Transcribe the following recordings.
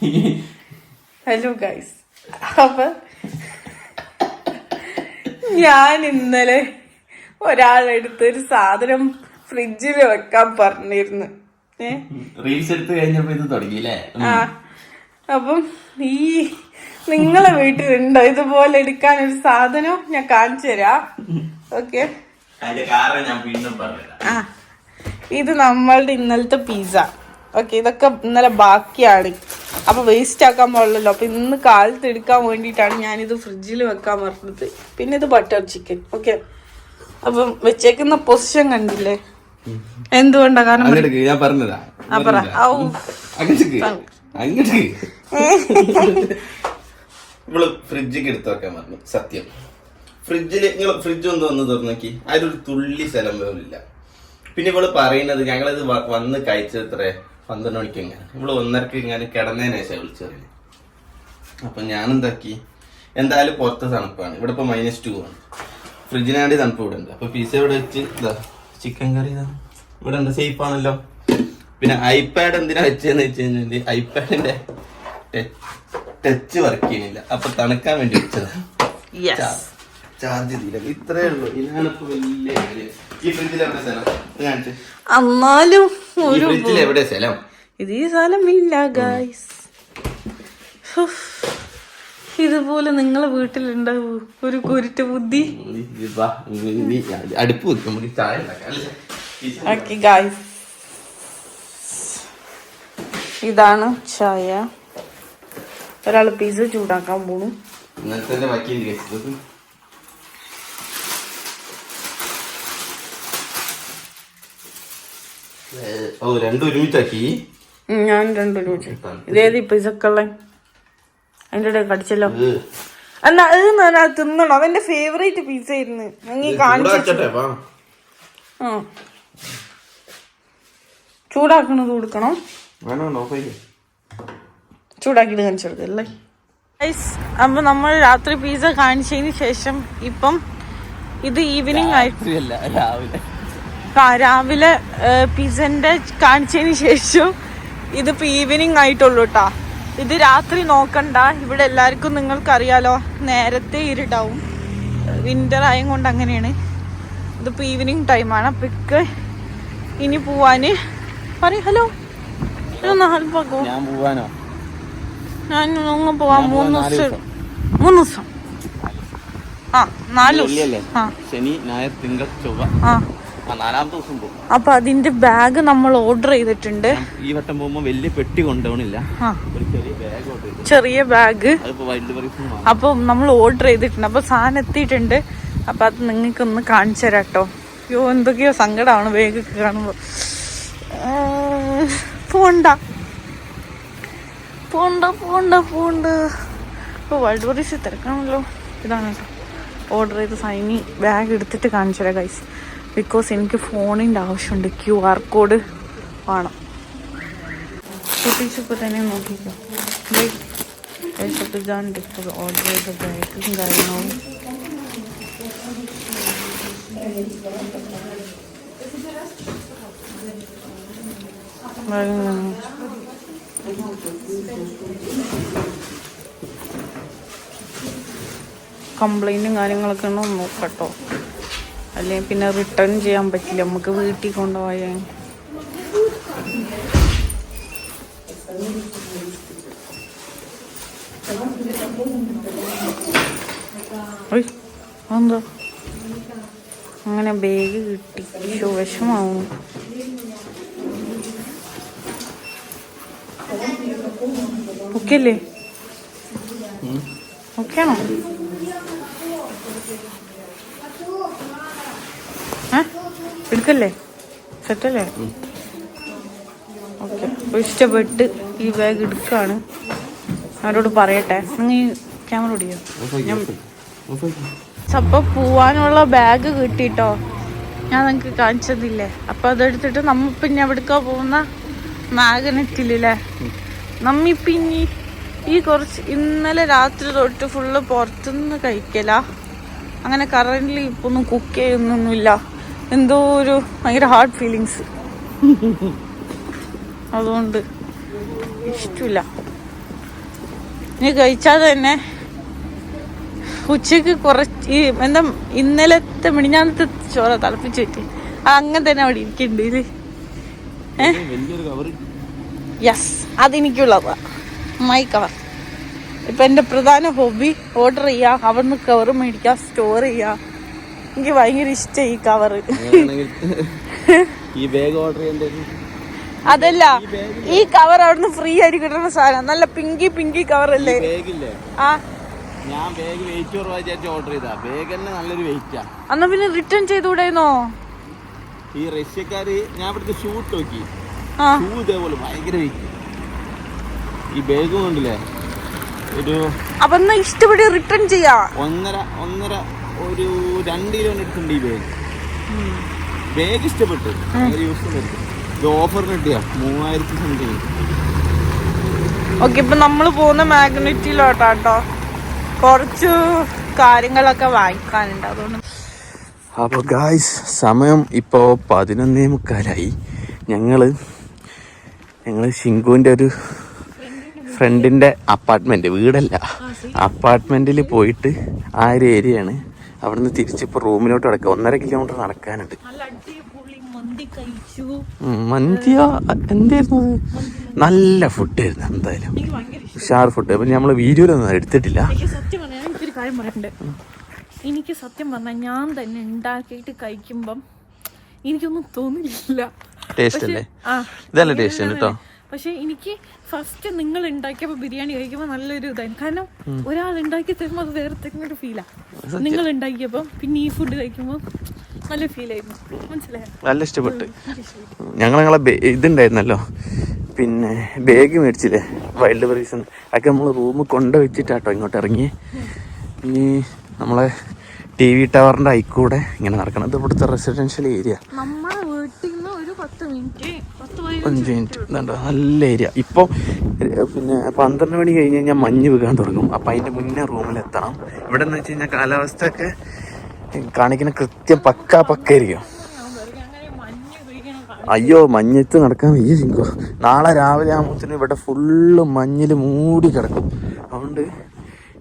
Hello guys അപ്പൊ ഞാൻ ഇന്നലെ ഒരാളെടുത്ത് ഒരു സാധനം ഫ്രിഡ്ജിൽ വെക്കാൻ പറഞ്ഞിരുന്നു. റീൽസ് എടുത്ത് കഴിഞ്ഞപ്പോ ഇത് തുടങ്ങിയില്ലേ? ആ. അപ്പം ഈ നിങ്ങളെ വീട്ടിലുണ്ടോ? ഇതുപോലെ എടുക്കാൻ ഒരു സാധനം ഞാൻ കാണിച്ചു തരാം. ഓക്കെ. ആ. ഇത് നമ്മളുടെ ഇന്നലത്തെ പിസ്സ ഓക്കെ ഇതൊക്കെ ഇന്നലെ ബാക്കിയാണ്. അപ്പൊ വേസ്റ്റ് ആക്കാൻ പാടില്ലല്ലോ. അപ്പൊ ഇന്ന് കാലത്ത് എടുക്കാൻ വേണ്ടിയിട്ടാണ് ഞാനിത് ഫ്രിഡ്ജിൽ വെക്കാൻ പറഞ്ഞത്. പിന്നെ ഇത് ബട്ടർ ചിക്കൻ ഓക്കെ അപ്പം വെച്ചേക്കുന്ന പൊസിഷൻ കണ്ടില്ലേ? എന്തുകൊണ്ടാ? കാരണം ഞാൻ പറഞ്ഞതാ. ഇവൾ ഫ്രിഡ്ജിക്ക് എടുത്ത് വെക്കാൻ പറഞ്ഞു. സത്യം. ഫ്രിഡ്ജിൽ നിങ്ങൾ ഫ്രിഡ്ജ് ഒന്ന് വന്ന് തുറന്നോക്കി അതിലൊരു തുള്ളി സ്ഥലം പോലും ഇല്ല. പിന്നെ ഇവൾ പറയുന്നത് ഞങ്ങളിത് വന്ന് കഴിച്ചത്രേ. പന്ത്രണ്ട് മണിക്ക് എങ്ങനെ ഇവിടെ ഒന്നരക്ക് ഇങ്ങനെ കിടന്നതിന് ശേഷം വിളിച്ചു പറയുന്നത് അപ്പൊ ഞാൻ എന്താക്കി എന്തായാലും പുറത്ത് തണുപ്പാണ്. ഇവിടെ ഇപ്പൊ മൈനസ് ടു ആണ്. ഫ്രിഡ്ജിനാണ്ടി തണുപ്പ് ഇവിടെ ഉണ്ട് അപ്പൊ പിസ ഇവിടെ വെച്ച് ഇതാ ചിക്കൻ കറി ഇതാ ഇവിടെ ഉണ്ട് സേഫ് ആണല്ലോ. പിന്നെ ഐപാഡ് എന്തിനാ വെച്ചതെന്ന് വെച്ച് കഴിഞ്ഞാൽ ഐപാഡിന്റെ ടച്ച് വർക്ക് ചെയ്യുന്നില്ല. അപ്പൊ തണുക്കാൻ വേണ്ടി വെച്ചത്. ചാർജ് ചെയ്തില്ല. ഇത്രേ ഉള്ളൂ. ഇതാണ് ഇപ്പൊ വലിയ കാര്യം. ഈ ഫ്രിഡ്ജിൽ എവിടെ സ്ഥലം? കാണിച്ച്. എന്നാലും ഫ്രിഡ്ജിൽ എവിടെ സ്ഥലം? ഇത് ഈ സ്ഥലമില്ല ഗായ്സ് ഇതുപോലെ നിങ്ങളെ വീട്ടിലുണ്ടാവൂ. ഒരു കുരുട്ട് ബുദ്ധി. അടുപ്പ് ഗായ്സ് ഇതാണ് ചായ. ഒരാൾ പീസ് ചൂടാക്കാൻ പോണു? ഓ രണ്ടും ഒരുമിച്ചാക്കി. ഞാൻ രണ്ടും ചോദിച്ചു ഇതേത് പിസ്സക്കുള്ള അതിന്റെ ഇടയിൽ കടിച്ചല്ലോ. എന്നാ അത് ഞാൻ തിന്നണം? അവന്റെ ഫേവറേറ്റ് പീസ് ആയിരുന്നു. നീ കാണിച്ചു വാ. ആ. ചൂടാക്കണത് കൊടുക്കണം. ചൂടാക്കിയിട്ട് കാണിച്ചു കൊടുക്കല്ലേ അപ്പൊ നമ്മൾ രാത്രി പിസ്സ കാണിച്ചതിന് ശേഷം ഇപ്പം ഇത് ഈവനിങ് ആയിരുന്നു രാവിലെ. പിസന്റെ കാണിച്ചതിന് ശേഷം ഇതിപ്പോ ഈവനിങ് ആയിട്ടുള്ളൂ കേട്ടാ ഇത് രാത്രി നോക്കണ്ട. ഇവിടെ എല്ലാവർക്കും നിങ്ങൾക്കറിയാലോ നേരത്തെ ഇരുട്ടാവും വിന്റർ ആയും കൊണ്ട് അങ്ങനെയാണ്. ഇതിപ്പോ ഈവനിങ് ടൈമാണ് അപ്പൊ ഇക്ക് ഇനി പോവാന്. പറയും ഹലോ. ഒന്ന് ഹെൽപ്പ് ആക്കോ ഞാൻ അങ്ങ് പോവാം. മൂന്ന് ദിവസം. മൂന്ന് ദിവസം. ആ നാല് ദിവസം. ആ. ശനി ഞായർ തിങ്കൾ ചൊവ്വ. ആ. അപ്പൊ അതിന്റെ ബാഗ് നമ്മൾ ഓർഡർ ചെയ്തിട്ടുണ്ട്. ഈ വട്ടം പോകുമ്പോ വലിയ പെട്ടി കൊണ്ടുപോകണില്ല. ചെറിയ ബാഗ് വൈൽഡ് അപ്പൊ നമ്മൾ ഓർഡർ ചെയ്തിട്ടുണ്ട്. അപ്പൊ സാധനം എത്തിയിട്ടുണ്ട്. അപ്പൊ അത് നിങ്ങൾക്ക് ഒന്ന് കാണിച്ചു തരാം കേട്ടോ അയ്യോ എന്തൊക്കെയോ സങ്കടമാണ് ബാഗ് കാണുമ്പോ. പോണ്ട. പോണ്ട പോണ്ട പോണ്ട. ഇപ്പൊ വേൾഡ് വറീസ് തിരക്കാണല്ലോ. ഇതാണ് കേട്ടോ ഓർഡർ ചെയ്ത സൈനി ബാഗ് എടുത്തിട്ട് കാണിച്ചു തരാം ഗൈസ് ബിക്കോസ് എനിക്ക് ഫോണിന്റെ ആവശ്യമുണ്ട്. ക്യു ആർ കോഡ് വേണം കംപ്ലൈന്റും കാര്യങ്ങളൊക്കെ ഉണ്ടോ നോക്കട്ടോ. അല്ലെങ്കിൽ പിന്നെ റിട്ടേൺ ചെയ്യാൻ പറ്റില്ല. നമുക്ക് വീട്ടിൽ കൊണ്ടുപോയാൽ. ഒയ്, അങ്ങനെ ബാഗ് കിട്ടി. വിഷമാവും. ഓക്കെ അല്ലേ ഓക്കെ ആണോ ഏ എടുക്കല്ലേ? സെറ്റല്ലേ? ഓക്കെ. അപ്പോൾ ഇഷ്ടപ്പെട്ട് ഈ ബാഗ് എടുക്കുകയാണ്. അവരോട് പറയട്ടെ. നിങ്ങൾ ഈ ക്യാമറ ഓടിയോ? അപ്പൊ പോവാനുള്ള ബാഗ് കിട്ടിട്ടോ? ഞാൻ നിങ്ങക്ക് കാണിച്ചതില്ലേ? അപ്പൊ അതെടുത്തിട്ട് നമ്മ പിന്നെ എവിടേക്കാ പോകുന്ന? നാഗനെത്തില്ലേ നമ്മ പിന്നെ ഈ കുറച്ച് ഇന്നലെ രാത്രി തൊട്ട് ഫുള്ള് പുറത്തുനിന്ന് കഴിക്കല. അങ്ങനെ കറന്റിൽ ഇപ്പൊ ഒന്നും കുക്ക് ചെയ്യുന്നൊന്നുമില്ല. എന്തോ ഒരു ഭയങ്കര ഹാർഡ് ഫീലിങ്സ് അതുകൊണ്ട് ഇഷ്ടമില്ല. ഇനി കഴിച്ചാൽ തന്നെ ഉച്ചയ്ക്ക് കുറച്ച് ഈ എന്താ ഇന്നലത്തെ മിണിഞ്ഞാന്നത്തെ ചോറ തിളപ്പിച്ച് വെച്ച് അങ്ങനെ തന്നെ അവിടെ ഇരിക്കുന്നുണ്ട് ഇത്. യെസ് അതെനിക്കുള്ളതാ. മൈ കവർ ഇപ്പൊ എന്റെ പ്രധാന ഹോബി ഓർഡർ ചെയ്യുക അവിടുന്ന് കവർ മേടിക്കുക സ്റ്റോർ ചെയ്യാ. എനിക്ക് ഭയങ്കര ഇഷ്ട ഈ കവറ് ഈ ബാഗ് ഓർഡർ അതല്ല ഈ കവർ അവിടുന്ന് ഫ്രീ ആയിട്ട് കിട്ടുന്ന സാധനം. നല്ല പിങ്കി പിങ്കി കവർ അല്ലേ? ആ. ഞാൻ ബാഗ് വെയിറ്റ് കുറവാ ഓർഡർ ചെയ്താ. ബാഗ് തന്നെ നല്ലൊരു വെയിറ്റാ അന്നാ പിന്നെ റിട്ടേൺ ചെയ്തുകൂടായിരുന്നോ ഈ റഷ്യക്കാര് ഞാൻ ഇവിടുത്തെ ഷൂട്ട് നോക്കി. ഷൂ ഇതേപോലെ ഭയങ്കര വെയിറ്റ് ഈ ബാഗ് കൊണ്ടില്ലേ ഒരു അപ്പൊ എന്നാ ഇഷ്ടപ്പെട്ട് റിട്ടേൺ ചെയ്യാ? ഒന്നര ഒന്നര ഒരു രണ്ട് കിലോ എടുത്തിട്ടുണ്ട് ഈ ബാഗ് ബാഗ് ഇഷ്ടപ്പെട്ടു. യൂസ് ഇത് ഓഫറിന് കിട്ടിയാ. മൂവായിരത്തി സംതിങ് ഓക്കെ ഇപ്പൊ നമ്മൾ പോകുന്ന മാഗ്നറ്റിലോട്ടാട്ടോ. കുറച്ചു കാര്യങ്ങളൊക്കെ വാങ്ങിക്കാനുണ്ട് അതുകൊണ്ട്. അപ്പോൾ ഗായ്സ് സമയം ഇപ്പോൾ പതിനൊന്നേ മുക്കാലായി. ഞങ്ങൾ ഞങ്ങൾ ഷിങ്കുവിന്റെ ഒരു ഫ്രണ്ടിന്റെ അപ്പാർട്ട്മെന്റ് വീടല്ല. അപ്പാർട്ട്മെന്റിൽ പോയിട്ട് ആ ഒരു ഏരിയയാണ് അവിടുന്ന് തിരിച്ചിപ്പോൾ റൂമിലോട്ട് നടക്കുക. ഒന്നര കിലോമീറ്റർ നടക്കാനുണ്ട്. മന്തിയോ? എന്തായിരുന്നു അത്? നല്ല ഫുഡായിരുന്നു എന്തായാലും. ഉഷാർ ഫുഡ് അപ്പം നമ്മൾ വീഡിയോയിലൊന്നും എടുത്തിട്ടില്ല. എനിക്ക് സത്യം പറഞ്ഞാൽ ഞാൻ തന്നെ ഉണ്ടാക്കിയിട്ട് കഴിക്കുമ്പം എനിക്കൊന്നും തോന്നില്ല ടേസ്റ്റ് അല്ലേ? ഇതല്ല ടേസ്റ്റ് കേട്ടോ പക്ഷെ എനിക്ക് ഫസ്റ്റ് നിങ്ങൾ ഉണ്ടാക്കിയപ്പോൾ ബിരിയാണി കഴിക്കുമ്പോൾ നല്ലൊരു ഇതായിരുന്നു. കാരണം ഒരാൾ ഉണ്ടാക്കി തരുമ്പോൾ അത് വേറെ തന്നെ ഒരു ഫീലാണ് നിങ്ങൾ ഉണ്ടാക്കിയപ്പോൾ പിന്നെ ഈ ഫുഡ് കഴിക്കുമ്പോൾ നല്ല ഫീലായിരുന്നു മനസ്സിലായോ? നല്ല ഇഷ്ടപ്പെട്ട്. ഞങ്ങൾ ഞങ്ങളെ ഇതുണ്ടായിരുന്നല്ലോ. പിന്നെ ബാഗ് മേടിച്ചില്ലേ? വൈൽഡ് ബെറീസ് അതൊക്കെ നമ്മൾ റൂമ് കൊണ്ട് വെച്ചിട്ടാട്ടോ ഇങ്ങോട്ട് ഇറങ്ങി. ഇനി നമ്മളെ ടി വി ടവറിന്റെ ഐക്കൂടെ ഇങ്ങനെ നടക്കണം. ഇത് ഇവിടുത്തെ റെസിഡൻഷ്യൽ ഏരിയ നമ്മളെ വീട്ടിൽ നിന്ന് ഒരു പത്ത് മിനിറ്റ് അഞ്ച് മിനിറ്റ്. എന്താ നല്ല ഏരിയ. ഇപ്പോൾ പിന്നെ പന്ത്രണ്ട് മണി കഴിഞ്ഞ് കഴിഞ്ഞാൽ മഞ്ഞ് വീകാൻ തുടങ്ങും. അപ്പം അതിന്റെ മുന്നേ റൂമിലെത്തണം. ഇവിടെ എന്ന് വെച്ച് കഴിഞ്ഞാൽ കാലാവസ്ഥ ഒക്കെ കാണിക്കുന്ന കൃത്യം പക്കാ പക്കായിരിക്കും. അയ്യോ മഞ്ഞത്ത് നടക്കാൻ വയ്യ ചിങ്കോ നാളെ രാവിലെ ആകുമ്പോഴത്തേനും ഇവിടെ ഫുള്ള് മഞ്ഞിൽ മൂടി കിടക്കും. അതുകൊണ്ട്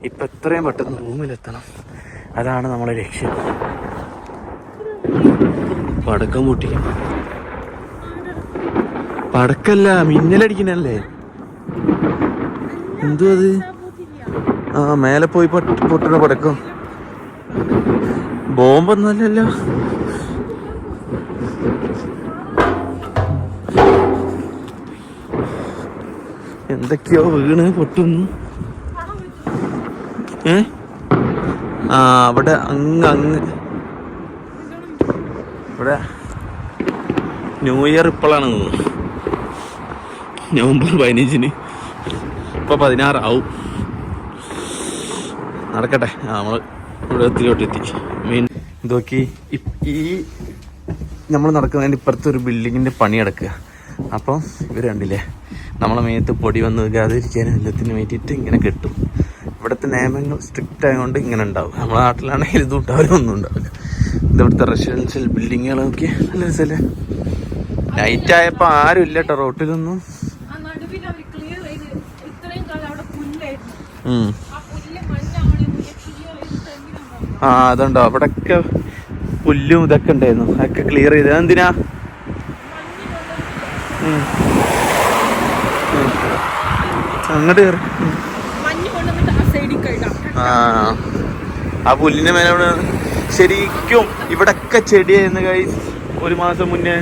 ഇപ്പം എത്രയും പെട്ടെന്ന് റൂമിലെത്തണം. അതാണ് നമ്മുടെ ലക്ഷ്യം. പടക്കം പൊട്ടിക്കും. പടക്കല്ല മിന്നലടിക്കണല്ലേ എന്തോ അത്? ആ മേലെ പോയി പൊട്ടണ പടക്കം. ബോംബൊന്നല്ലല്ലോ എന്തൊക്കെയോ വീണ് പൊട്ടുന്നു. ഏ? ആ അവിടെ അങ്ങ് അങ്ങ്. ഇവിടെ ന്യൂ ഇയർ ഇപ്പോഴാണ് തോന്നുന്നു. നവംബർ പതിനഞ്ചിന്. ഇപ്പൊ പതിനാറാവും. നടക്കട്ടെ. നമ്മൾ നമ്മൾ ഇവിടെ എത്തി മെയിൻ ഇതൊക്കെ ഈ നമ്മൾ നടക്കുന്നതിന്റെ ഇപ്പുറത്ത് ഒരു ബിൽഡിങ്ങിന്റെ പണി നടക്കുക. അപ്പം ഇവർ കണ്ടില്ലേ? നമ്മളെ മേത്ത് പൊടി വന്ന് വീഴാതിരിക്കാനും എല്ലാത്തിനും വേണ്ടിയിട്ട് ഇങ്ങനെ കെട്ടും. ഇവിടുത്തെ നിയമങ്ങൾ സ്ട്രിക്റ്റ് ആയതുകൊണ്ട് ഇങ്ങനെ ഉണ്ടാവും. നമ്മുടെ നാട്ടിലാണെങ്കിൽ ഇതും ഉണ്ടാവില്ല ഒന്നും ഉണ്ടാവില്ല. ഇത് ഇവിടുത്തെ റെസിഡൻഷ്യൽ ബിൽഡിങ്ങുകളൊക്കെ നല്ല രസമല്ലേ നൈറ്റ് ആയപ്പോൾ ആരും ഇല്ല കേട്ടോ റോട്ടിലൊന്നും ആ നടുവിൽ അവർ ക്ലിയർ ചെയ്ത് ഇത്രയും കാലം അവിടെ പുല്ലായിരുന്നു ഉം. ആ അതുണ്ടോ? അവിടെയൊക്കെ പുല്ലും ഇതൊക്കെ ഉണ്ടായിരുന്നു. അതൊക്കെ ക്ലിയർ ചെയ്ത്. എന്തിനാ. അങ്ങോട്ട് ആ. ആ പുല്ലിന്റെ മേലെ അവിടെ ശരിക്കും ഇവിടൊക്കെ ചെടിയായിരുന്നു കൈ ഒരു മാസം മുന്നേ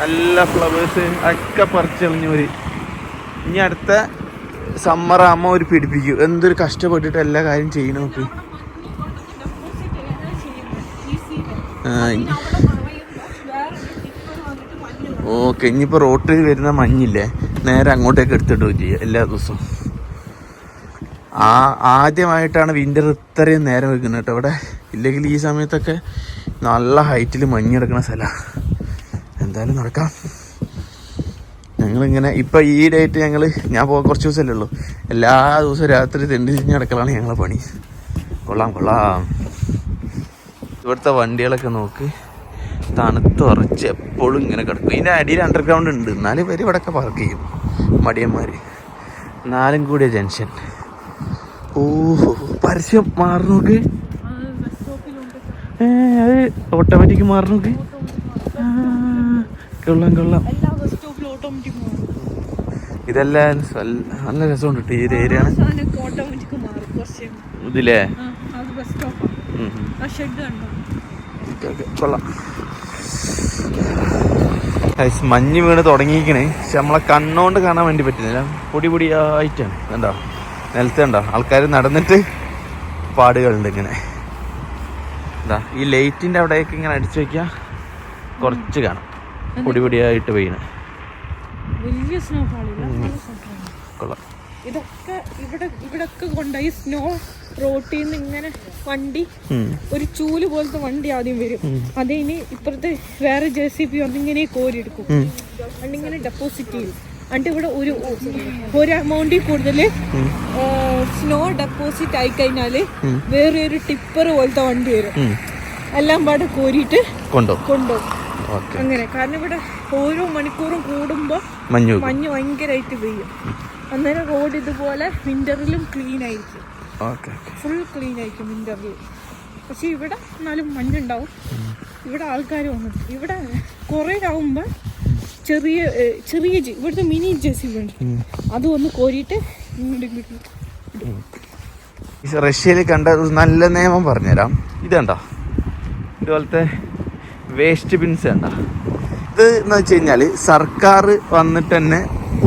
നല്ല ഫ്ലവേഴ്സ് ഒക്കെ പറിച്ചെറിഞ്ഞവര് ഇനി അടുത്ത സമ്മർ അമ്മ ഒരു പിടിപ്പിക്കും. എന്തൊരു കഷ്ടപ്പെട്ടിട്ട് എല്ലാ കാര്യം ചെയ്യണം മഞ്ഞ് ഓക്കെ ഇനിയിപ്പോൾ റോട്ടിൽ വരുന്ന മഞ്ഞില്ലേ? നേരെ അങ്ങോട്ടേക്ക് എടുത്തിട്ട് ചെയ്യുക എല്ലാ ദിവസവും. ആ ആദ്യമായിട്ടാണ് വിന്റർ ഇത്രയും നേരം വെക്കുന്നത് കേട്ടോ ഇവിടെ ഇല്ലെങ്കിൽ ഈ സമയത്തൊക്കെ നല്ല ഹൈറ്റിൽ മഞ്ഞെടുക്കുന്ന സ്ഥലമാണ് എന്തായാലും നടക്കാം. ഞങ്ങളിങ്ങനെ ഇപ്പം ഈ ഡേറ്റ് ഞങ്ങൾ ഞാൻ പോകാൻ കുറച്ച് ദിവസമല്ലേ ഉള്ളൂ. എല്ലാ ദിവസവും രാത്രി തെണ്ടി തിരിഞ്ഞ് നടക്കലാണ് ഞങ്ങളെ പണി. കൊള്ളാം കൊള്ളാം. ഇവിടുത്തെ വണ്ടികളൊക്കെ നോക്ക്. തണുത്ത് ഉറച്ച് എപ്പോഴും ഇങ്ങനെ കിടക്കും. ഇതിന്റെ അടിയിൽ അണ്ടർഗ്രൗണ്ട് ഉണ്ട്. എന്നാലും ഇവർ ഇവിടെയൊക്കെ പാർക്ക് ചെയ്യും. മടിയന്മാർ നാലും കൂടിയ ജംഗ്ഷൻ. ഓഹോ പരസ്യം മാറി നോക്ക്. ഏ അത് ഓട്ടോമാറ്റിക് മാറി നോക്ക്. കൊള്ളാം കൊള്ളാം. ഇതെല്ലാം നല്ല- രസമുണ്ട് കേട്ടോ ഈ ഒരു ഏരിയ ഇതില്ലേ കൊള്ളാം. മഞ്ഞ് വീണ് തുടങ്ങിയിരിക്കണേ. പക്ഷെ നമ്മളെ കണ്ണോണ്ട് കാണാൻ വേണ്ടി പറ്റുന്നില്ല പൊടി പൊടിയായിട്ടാണ്. കണ്ടോ? നിലത്ത് കണ്ടോ? ആൾക്കാർ നടന്നിട്ട് പാടുകളുണ്ട് ഇങ്ങനെ. എന്താ ഈ ലൈറ്റിന്റെ അവിടെയൊക്കെ ഇങ്ങനെ അടിച്ചു വയ്ക്കുക കുറച്ച് കാണാം. പൊടി പൊടിയായിട്ട് പെയ്യണ. വലിയ സ്നോ ഫാളില്ല നല്ല കൊള്ളാം. ഇതൊക്കെ ഇവിടെ ഇവിടൊക്കെ കൊണ്ടുപോയി സ്നോ റോട്ടിൽ നിന്ന് ഇങ്ങനെ വണ്ടി ഒരു ചൂൽ പോലത്തെ വണ്ടി ആദ്യം വരും. അത് ഇനി ഇപ്പുറത്തെ വേറെ ജെ സി പി വന്നിങ്ങനെ കോരി എടുക്കും ഉം. എന്നിങ്ങനെ ഡെപ്പോസിറ്റ് ചെയ്യും. അണ്ട് ഇവിടെ ഒരു ഒരു എമൗണ്ടിൽ കൂടുതൽ സ്നോ ഡെപ്പോസിറ്റ് ആയി കഴിഞ്ഞാൽ വേറെ ഒരു ടിപ്പർ പോലത്തെ വണ്ടി വരും. എല്ലാം പാടെ കോരിയിട്ട് കൊണ്ടോ കൊണ്ടുപോകും ഓക്കെ. അങ്ങനെ. കാരണം ഇവിടെ ഓരോ മണിക്കൂറും കൂടുമ്പോ മഞ്ഞ്. മഞ്ഞ് ഭയങ്കരമായിട്ട് പെയ്യും. അന്നേരം റോഡ് ഇതുപോലെ വിന്ററിലും ക്ലീൻ ആയിരിക്കും. ഓക്കെ ഫുൾ ക്ലീൻ ആയിരിക്കും വിന്ററിൽ പക്ഷെ ഇവിടെ എന്നാലും മഞ്ഞുണ്ടാവും. ഇവിടെ ആൾക്കാർ വന്നിട്ട് ഇവിടെ കുറേ ആവുമ്പോ ചെറിയ ചെറിയ ജെ- ഇവിടുത്തെ മിനി ജെസി ഉണ്ട് അത് ഒന്ന് കോരിയിട്ട് ഇങ്ങോട്ട് റഷ്യയിൽ കണ്ട നല്ല നിയമം പറഞ്ഞുതരാം. ഇത് കണ്ടോ ഇതുപോലത്തെ വേസ്റ്റ് ബിൻസ് കണ്ട? ഇത് എന്ന് വെച്ച് കഴിഞ്ഞാൽ സർക്കാർ വന്നിട്ട് തന്നെ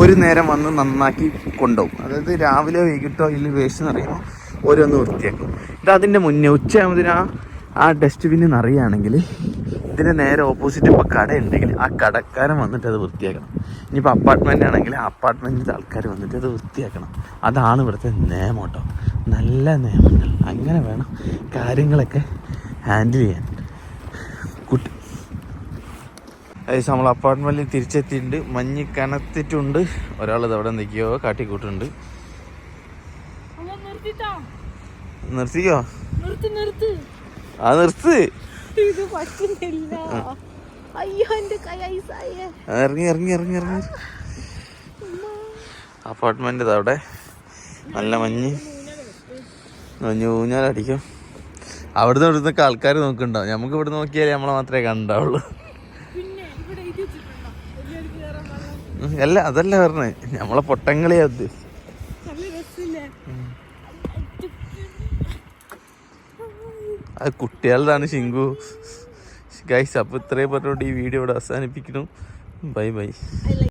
ഒരു നേരം വന്ന് നന്നാക്കി കൊണ്ടുപോകും. അതായത് രാവിലെ വൈകിട്ടോ ഇതിൽ വേസ്റ്റ് നിറയുമോ ഓരോന്ന് വൃത്തിയാക്കും. ഇത് അതിന്റെ മുന്നേ ഉച്ചയാകുമ്പോൾ ആ ആ ഡസ്റ്റ്ബിൻ നിറയുകയാണെങ്കിൽ ഇതിന്റെ നേരെ ഓപ്പോസിറ്റ് ഇപ്പോൾ കട ഉണ്ടെങ്കിൽ ആ കടക്കാരൻ വന്നിട്ട് അത് വൃത്തിയാക്കണം. ഇനിയിപ്പോൾ അപ്പാർട്ട്മെന്റ് ആണെങ്കിൽ ആ അപ്പാർട്ട്മെന്റിന്റെ ആൾക്കാർ വന്നിട്ട് അത് വൃത്തിയാക്കണം. അതാണ് ഇവിടുത്തെ നിയമം കേട്ടോ നല്ല നിയമങ്ങൾ അങ്ങനെ വേണം കാര്യങ്ങളൊക്കെ ഹാൻഡിൽ ചെയ്യാൻ കുട്ടി ഏകദേശം നമ്മൾ അപ്പാർട്ട്മെന്റിൽ തിരിച്ചെത്തിയിട്ടുണ്ട്. മഞ്ഞ് കനത്തിട്ടുണ്ട്. ഒരാൾ അവിടെ എന്തൊക്കെയോ കാട്ടിക്കൂട്ടുണ്ട്. നിർത്തിക്കോ? നിർത്തി നിർത്ത്. ആ നിർത്ത്. ഇത് ഇറങ്ങി ഇറങ്ങി ഇറങ്ങി ഇറങ്ങി. അപ്പാർട്ട്മെന്റ് അവിടെ. നല്ല മഞ്ഞ്. മഞ്ഞ് ഊഞ്ഞാലടിക്കും. അവിടുന്ന് ഇവിടുന്നൊക്കെ ആൾക്കാർ നോക്കുന്നുണ്ടാവും. നമുക്ക് ഇവിടെ നോക്കിയാലേ നമ്മളെ മാത്രമേ കണ്ടാവുള്ളൂ. അല്ല അതല്ല പറഞ്ഞേ. നമ്മളെ പൊട്ടങ്കളിയാ അത് നല്ല രസമില്ലേ അത് കുട്ടികളുടെ ശിങ്കു. ഗൈസ് അപ്പോൾ ഇത്രയും പറഞ്ഞുകൊണ്ട് ഈ വീഡിയോ ഇവിടെ അവസാനിപ്പിക്കുന്നു. Bye bye.